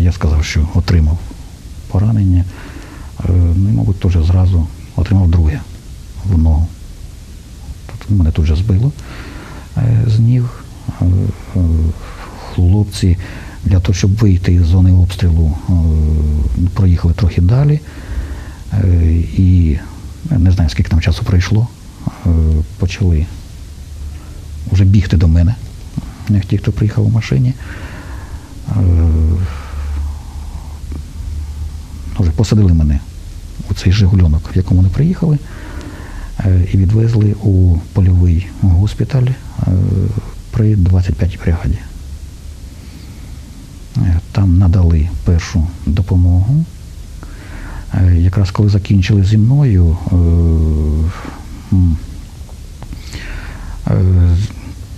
я сказав, що отримав поранення. Е, Ну мабуть, теж зразу отримав друге в ногу. Мене тут же збило е, з ніг. Е, Хлопці для того, щоб вийти із зони обстрілу, проїхали трохи далі. І не знаю, скільки там часу пройшло, почали вже бігти до мене. Ті, хто приїхав у машині. Вже посадили мене у цей Жигульонок, в якому вони приїхали, е, і відвезли у польовий госпіталь е, при 25-й бригаді. Е, Там надали першу допомогу. Якраз коли закінчили зі мною,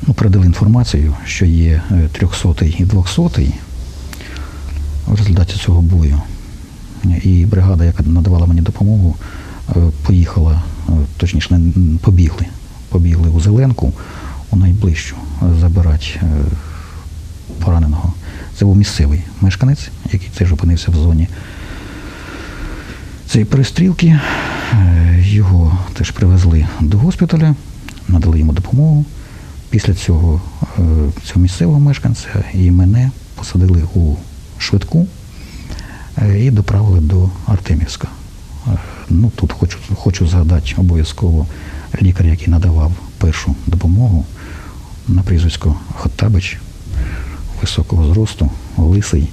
ну, передали інформацію, що є 300 і 200 в результаті цього бою. І бригада, яка надавала мені допомогу, е, поїхала, е, точніше, побігли. Побігли у Зеленку у найближчу е, забирати пораненого. Це був місцевий мешканець, який теж опинився в зоні цієї перестрілки. Його теж привезли до госпіталя, надали йому допомогу. Після цього цього місцевого мешканця і мене посадили у швидку і доправили до Артемівська. Е, Ну, тут хочу, хочу згадати обов'язково лікар, який надавав першу допомогу на прізвисько Хоттабич, високого зросту, лисий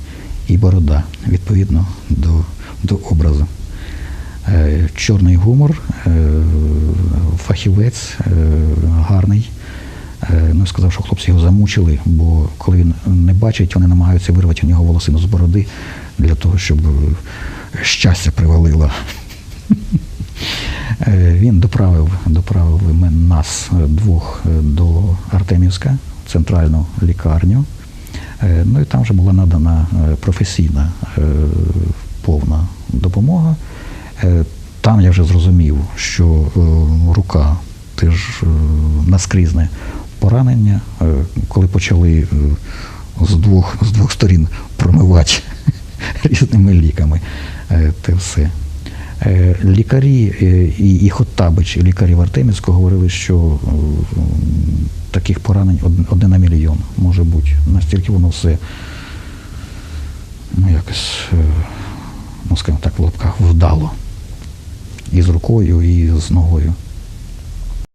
і борода, відповідно до, до образу. Е, Чорний гумор, е, фахівець, е, гарний. Е, Ну, сказав, що хлопці його замучили, бо коли він не бачить, вони намагаються вирвати у нього волосину з бороди для того, щоб е, щастя привалило. Е, Він доправив, доправив нас двох до Артемівська, центральну лікарню. Ну і там вже була надана професійна повна допомога. Там я вже зрозумів, що рука теж наскрізне поранення, Е, коли почали е, з двох, з двох сторін промивати різними ліками е, те все. Лікарі і, і Хоттабич, і лікарі в Артемівську говорили, що таких поранень од- одне на мільйон може бути. Настільки воно все ну, якось, ну, скажімо так, в лапках вдало. І з рукою, і з ногою.